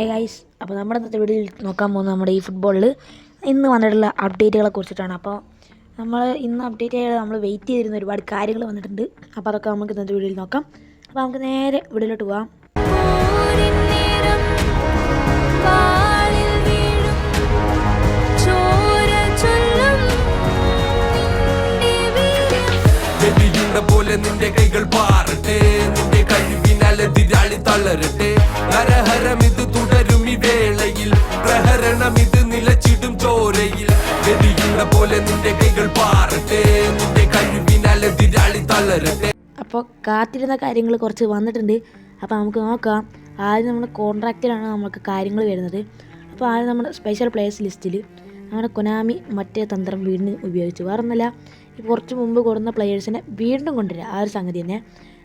Hey guys അപ്പോൾ നമ്മുടെ ഇന്നത്തെ വീഡിയോയിൽ നോക്കാൻ പോകുന്നത് നമ്മുടെ ഈ ഫുട്ബോളിൽ ഇന്ന് വന്നിട്ടുള്ള അപ്ഡേറ്റുകളെ കുറിച്ചിട്ടാണ്. അപ്പോൾ നമ്മൾ ഇന്ന് അപ്ഡേറ്റ് ചെയ്യാതെ നമ്മൾ വെയിറ്റ് ചെയ്തിരുന്ന ഒരുപാട് കാര്യങ്ങൾ വന്നിട്ടുണ്ട്. അപ്പോൾ അതൊക്കെ നമുക്ക് ഇന്നത്തെ വീഡിയോയിൽ നോക്കാം. അപ്പോൾ നമുക്ക് നേരെ വീഡിയോയിലോട്ട് വെടിയുണ്ട പോലെ നിന്റെ കൈകൾ പാറട്ടെ. നിന്റെ കഴിവിനാൽ എതിരാളി തളരട്ടെ. നരഹരം പ്രഹരണം ഇത് നിലച്ചിടും ചോരയിൽ. വെടിയുണ്ട പോലെ നിന്റെ കൈകൾ പാറട്ടെ നിന്റെ കഴിവിനാൽ എതിരാളി തളരട്ടെ. അപ്പോൾ കാത്തിരുന്ന കാര്യങ്ങൾ കുറച്ച് വന്നിട്ടുണ്ട്. അപ്പോൾ നമുക്ക് നോക്കാം. ആദ്യം നമ്മൾ കോൺട്രാക്റ്റിലാണ് നമുക്ക് കാര്യങ്ങൾ വരുന്നത്. അപ്പോൾ ആദ്യം നമ്മുടെ സ്പെഷ്യൽ പ്ലേയേഴ്സ് ലിസ്റ്റിൽ നമ്മുടെ കൊനാമി മറ്റേ തന്ത്രം വീണ്ടും ഉപയോഗിച്ചു. വേറെ ഒന്നുമല്ല ഈ കുറച്ച് മുമ്പ് കൊടുന്ന പ്ലെയേഴ്സിനെ വീണ്ടും കൊണ്ടുവരിക ആ ഒരു സംഗതി തന്നെ.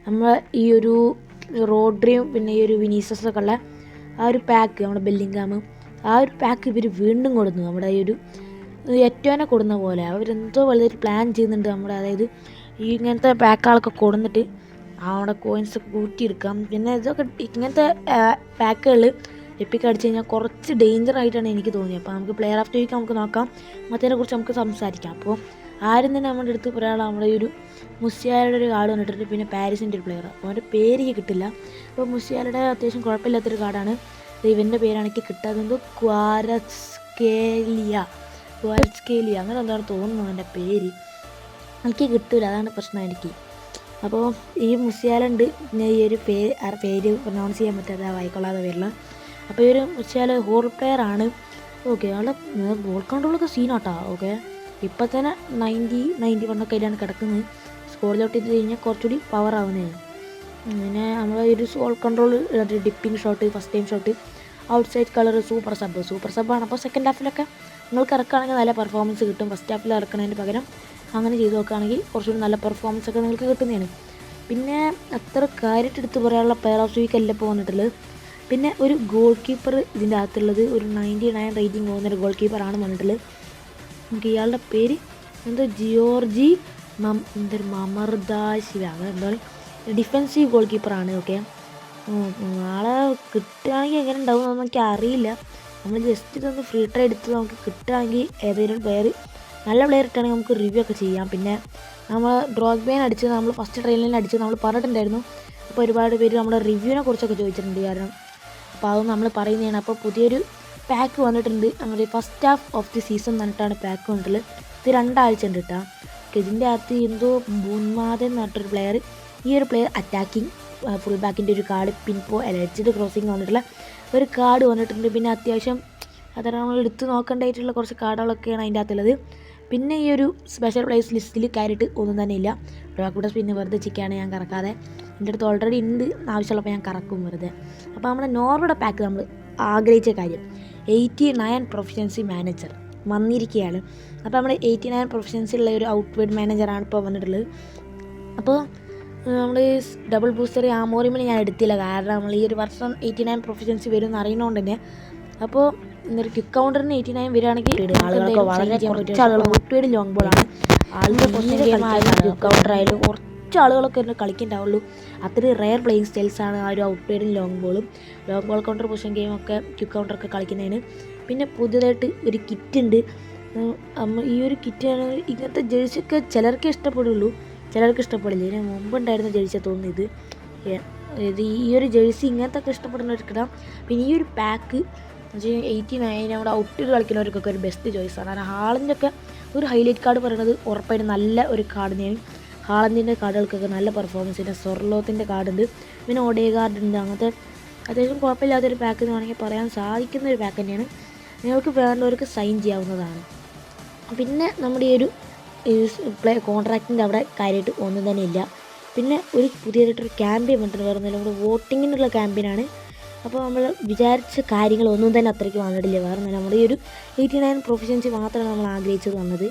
നമ്മൾ ഈ ഒരു റോഡ്രിയും പിന്നെ ഈ ഒരു വിനീസസൊക്കെ ഉള്ള ആ ഒരു പാക്ക് നമ്മുടെ ബെല്ലിങ്കാമും ആ ഒരു പാക്ക് ഇവർ വീണ്ടും കൊടുന്നു നമ്മുടെ ഈ ഒരു ഏറ്റവും കൊടുന്ന പോലെ. അവരെന്തോ വലിയ പ്ലാൻ ചെയ്യുന്നുണ്ട് നമ്മുടെ അതായത് ഈ ഇങ്ങനത്തെ പാക്കുകളൊക്കെ കൊടുന്നിട്ട് അവിടെ കോയിൻസ് ഒക്കെ കൂട്ടിയെടുക്കാം. പിന്നെ ഇതൊക്കെ ഇങ്ങനത്തെ പാക്കുകൾ എപ്പിക്ക് അടിച്ച് കഴിഞ്ഞാൽ കുറച്ച് ഡേഞ്ചർ ആയിട്ടാണ് എനിക്ക് തോന്നിയത് അപ്പോൾ നമുക്ക് പ്ലെയർ ഓഫ് ദി വീക്ക് നമുക്ക് നോക്കാം. മറ്റേനെ കുറിച്ച് നമുക്ക് സംസാരിക്കാം. അപ്പോൾ ആരും തന്നെ നമ്മുടെ അടുത്ത് ഒരാൾ നമ്മുടെ ഒരു മുസ്യാലയുടെ ഒരു കാർഡ് വന്നിട്ടുണ്ട്. പിന്നെ പാരീസിന്റെ ഒരു പ്ലെയർ അപ്പോൾ അവന്റെ പേര് കിട്ടില്ല. അപ്പോൾ മുസ്യാലയുടെ അത്യാവശ്യം കുഴപ്പമില്ലാത്തൊരു കാർഡാണ് ഇവന്റെ പേരാണ് എനിക്ക് കിട്ടാത്തത് ക്വാരസ്കേലിയ. ക്വാരസ്കേലിയ. അങ്ങനെ എന്താണ് തോന്നുന്നു അവന്റെ പേര്. എനിക്ക് കിട്ടില്ല അതാണ് പ്രശ്നം എനിക്ക്. അപ്പോൾ ഈ മുസ്യാലുണ്ട്. പിന്നെ ഈ ഒരു പേര് ആ പേര് പ്രൊനൗൺസ് ചെയ്യാൻ പറ്റാതെ വായിക്കൊള്ളാതെ വരില്ല അപ്പോൾ ഈ ഒരു മുസ്യാൽ ഹോൾ പ്ലെയർ ആണ്. ഓക്കെ അയാളുടെ ബോൾ കൺട്രോളൊക്കെ സീനാട്ടാ ഓക്കെ ഇപ്പം തന്നെ നയന്റി നയന്റി വണ്ണൊക്കെ അതിലാണ് കിടക്കുന്നത്. സ്കോറിലോട്ട് ഇത് കഴിഞ്ഞാൽ കുറച്ചുകൂടി പവർ ആവുന്നതാണ് പിന്നെ നമ്മൾ ഒരു sole control dipping shot first time shot outside colour super sub super സബ്ബാണ് അപ്പോൾ സെക്കൻഡ് ഹാഫിലൊക്കെ നിങ്ങൾക്ക് ഇറക്കുകയാണെങ്കിൽ നല്ല പെർഫോമൻസ് കിട്ടും. ഫസ്റ്റ് ഹാഫിൽ ഇറക്കുന്നതിന് പകരം അങ്ങനെ ചെയ്ത് നോക്കുകയാണെങ്കിൽ കുറച്ചുകൂടി നല്ല പെർഫോമൻസ് ഒക്കെ നിങ്ങൾക്ക് കിട്ടുന്നതാണ്. പിന്നെ അത്ര കാര്യമായിട്ട് എടുത്ത് പറയാനുള്ള പ്ലെയർ ഓഫ് വീക്ക് അല്ല ഇപ്പോൾ വന്നിട്ടുള്ളത്. പിന്നെ ഒരു ഗോൾ കീപ്പർ ഇതിന്റെ അകത്തുള്ളത് ഒരു നയന്റി നയൻ റേറ്റിംഗ് പോകുന്ന ഒരു ഗോൾ കീപ്പറാണ് വന്നിട്ടുള്ളത്. നമുക്ക് ഇയാളുടെ പേര് എന്തോ? ജിയോർജി മം എന്തൊരു മമർദാശിവ അങ്ങനെ എന്തോ ഡിഫെൻസീവ് ഗോൾ കീപ്പറാണ് ഓക്കെ ആളെ കിട്ടുകയാണെങ്കിൽ എങ്ങനെ ഉണ്ടാവും നമുക്ക് അറിയില്ല. നമ്മൾ ജസ്റ്റ് ഇതൊന്ന് ഫ്രീ ട്രൈ എടുത്ത് നമുക്ക് കിട്ടുകയാണെങ്കിൽ ഏതെങ്കിലും പ്ലെയർ നല്ല പ്ലെയർ ഇട്ടാണെങ്കിൽ നമുക്ക് റിവ്യൂ ഒക്കെ ചെയ്യാം. പിന്നെ നമ്മൾ ഡ്രോഗ് ബെയിൻ അടിച്ച് നമ്മൾ ഫസ്റ്റ് ട്രെയിനിൽ അടിച്ച് നമ്മൾ പറഞ്ഞിട്ടുണ്ടായിരുന്നു. അപ്പോൾ ഒരുപാട് പേര് നമ്മുടെ റിവ്യൂവിനെ കുറിച്ചൊക്കെ ചോദിച്ചിട്ടുണ്ട് കാരണം. അപ്പോൾ അതൊന്നും നമ്മൾ പറയുന്നതാണ്. അപ്പോൾ പുതിയൊരു പാക്ക് വന്നിട്ടുണ്ട്. നമ്മുടെ first half of the season എന്നിട്ടാണ് പാക്ക് വന്നിട്ടുള്ളത്. ഇത് രണ്ടാഴ്ച ഉണ്ട് കേട്ടോ ഇതിന്റെ അകത്ത് എന്തോ എന്ന് പറഞ്ഞിട്ടൊരു പ്ലെയർ ഈ ഒരു പ്ലെയർ അറ്റാക്കിങ് ഫുൾ ബാക്കിന്റെ ഒരു കാർഡ് പിൻപോ എലർജിഡ് ക്രോസിങ് വന്നിട്ടുള്ള ഒരു കാർഡ് വന്നിട്ടുണ്ട്. പിന്നെ അത്യാവശ്യം അതാണ് നമ്മൾ എടുത്ത് നോക്കേണ്ടതായിട്ടുള്ള കുറച്ച് കാർഡുകളൊക്കെയാണ് അതിന്റെ അകത്തുള്ളത്. പിന്നെ ഈ ഒരു സ്പെഷ്യൽ പ്ലേസ് ലിസ്റ്റിൽ കയറിയിട്ട് ഒന്നും തന്നെ ഇല്ല. റോക്കൂട്ടസ് പിന്നെ വെറുതെ ചിക്കാണ് ഞാൻ കറക്കാതെ. എന്റെ അടുത്ത് ഓൾറെഡി ഉണ്ട്. ആവശ്യമുള്ളപ്പോൾ ഞാൻ കറക്കും വെറുതെ. അപ്പോൾ നമ്മുടെ നോർവയുടെ പാക്ക് നമ്മൾ ആഗ്രഹിച്ച കാര്യം എയ്റ്റി നയൻ പ്രൊഫഷൻസി മാനേജർ വന്നിരിക്കുകയാണ്. അപ്പോൾ നമ്മുടെ എയ്റ്റി നയൻ പ്രൊഫഷൻസിലുള്ള ഒരു ഔട്ട്വേഡ് മാനേജറാണ് ഇപ്പോൾ വന്നിട്ടുള്ളത്. അപ്പോൾ നമ്മൾ ഡബിൾ ബൂസ്റ്റർ ആമോറിമിൽ ഞാൻ എടുത്തില്ല. കാരണം നമ്മൾ ഈ ഒരു വർഷം എയ്റ്റി നയൻ പ്രൊഫഷൻസി വരും എന്ന് അറിയുന്നതുകൊണ്ട് തന്നെ. അപ്പോൾ ഇന്നൊരു ക്വിക്ക് കൗണ്ടറിന് എയ്റ്റി നയൻ വരികയാണെങ്കിൽ ആളുകളൊക്കെ വളരെ കുറച്ച് ആളുകൾ ലോങ് ബോളാണ് ആളുകൾ ക്വിക്ക് കൗണ്ടർ ആയാലും കുറച്ച് ആളുകളൊക്കെ ഇരുന്ന് കളിക്കുന്നുണ്ടാവുള്ളൂ അത്രയും റയർ പ്ലേയിങ് സ്റ്റൈൽസാണ് ആ ഒരു ഔട്ട്പേഡും ലോങ് ബോളും ലോങ് ബോൾ കൗണ്ടർ പൊസിഷൻ ഗെയിമൊക്കെ ക്വിക്ക് കൗണ്ടറൊക്കെ കളിക്കുന്നതിന്. പിന്നെ പുതിയതായിട്ട് ഒരു കിറ്റ് ഉണ്ട്. ഈ ഒരു കിറ്റ് ഇങ്ങനത്തെ ജേഴ്സിയൊക്കെ ചിലർക്കേ ഇഷ്ടപ്പെടുള്ളൂ. ചിലർക്ക് ഇഷ്ടപ്പെടില്ല. ഇതിന് മുമ്പ് ഉണ്ടായിരുന്ന ജേഴ്സിയാണ് തോന്നുന്നു ഇത്. ഇത് ഈ ഒരു ജേഴ്സി ഇങ്ങനത്തെ ഒക്കെ ഇഷ്ടപ്പെടുന്നവർക്ക് ഇടാം പിന്നെ ഈ ഒരു പാക്ക് എയ്റ്റി നയൻ നമ്മുടെ ഔട്ട് കളിക്കുന്നവർക്കൊക്കെ ഒരു ബെസ്റ്റ് ചോയ്സാണ് കാരണം ഹാളിന്റെ ഒക്കെ ഒരു ഹൈലൈറ്റ് കാർഡ് പറയുന്നത് ഉറപ്പായിട്ടും നല്ല ഒരു കാർഡ് തന്നെയാണ്. ഹാളന്തിന്റെ കാർഡുകൾക്കൊക്കെ നല്ല പെർഫോമൻസ് സ്വർലോത്തിന്റെ കാർഡ് ഉണ്ട്. പിന്നെ ഒഡേ കാർഡ് ഉണ്ട്. അങ്ങനത്തെ അത്യാവശ്യം കുഴപ്പമില്ലാത്തൊരു പാക്ക് എന്ന് വേണമെങ്കിൽ പറയാൻ സാധിക്കുന്ന ഒരു പാക്ക് തന്നെയാണ്. നിങ്ങൾക്ക് വേണ്ടവർക്ക് സൈൻ ചെയ്യാവുന്നതാണ്. പിന്നെ നമ്മുടെ ഈ ഒരു പ്ലേ കോൺട്രാക്റ്റിന്റെ അവിടെ കാര്യമായിട്ട് ഒന്നും തന്നെ ഇല്ല. പിന്നെ ഒരു പുതിയതായിട്ടൊരു ക്യാമ്പയിൻ വന്നിട്ടുണ്ട്. വേറെ നമ്മുടെ വോട്ടിങ്ങിനുള്ള ക്യാമ്പയിനാണ്. അപ്പോൾ നമ്മൾ വിചാരിച്ച കാര്യങ്ങളൊന്നും തന്നെ അത്രയ്ക്ക് വന്നിട്ടില്ല. വേറെ ഒന്നുമില്ല. നമ്മുടെ ഈ ഒരു എയ്റ്റി നയൻ പ്രൊഫഷൻസി മാത്രമാണ് നമ്മൾ ആഗ്രഹിച്ചത് വന്നത്.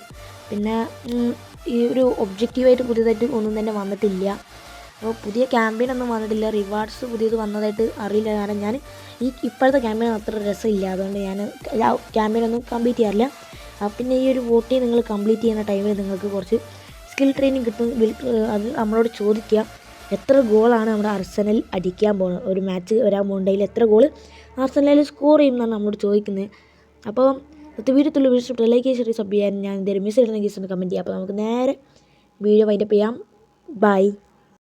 പിന്നെ ഈ ഒരു ഒബ്ജക്റ്റീവായിട്ട് പുതിയതായിട്ട് ഒന്നും തന്നെ വന്നിട്ടില്ല. അപ്പോൾ പുതിയ ക്യാമ്പയിൻ ഒന്നും വന്നിട്ടില്ല. റിവാർഡ്സ് പുതിയത് വന്നതായിട്ട് അറിയില്ല. കാരണം ഞാൻ ഈ ഇപ്പോഴത്തെ ക്യാമ്പയിൻ അത്ര രസമില്ല. അതുകൊണ്ട് ഞാൻ ക്യാമ്പയിൻ ഒന്നും കംപ്ലീറ്റ് ചെയ്യാറില്ല. പിന്നെ ഈ ഒരു വോട്ടിങ് നിങ്ങൾ കംപ്ലീറ്റ് ചെയ്യുന്ന ടൈമിൽ നിങ്ങൾക്ക് കുറച്ച് സ്കിൽ ട്രെയിനിങ് കിട്ടും. അത് നമ്മളോട് ചോദിക്കുക എത്ര ഗോളാണ് നമ്മുടെ അർസനൽ അടിക്കാൻ പോകുന്നത് ഒരു മാച്ച് വരാൻ പോകുന്നുണ്ടെങ്കിൽ എത്ര ഗോൾ അർസനലിൽ സ്കോർ ചെയ്യും എന്നാണ് നമ്മളോട് ചോദിക്കുന്നത്. അപ്പോൾ വീഡിയോത്തുള്ള വീഡിയോ ഇഷ്ടപ്പെട്ട ലൈക്ക് ചെയ്ത് സബ് ചെയ്യാൻ ഞാൻ എന്തെങ്കിലും മിസ് ചെയ്തിട്ടുണ്ടെങ്കിൽ കമന്റ് ചെയ്യാം. അപ്പോൾ നമുക്ക് നേരെ വീഡിയോ വൈൻഡപ്പ് ചെയ്യാം. ബൈ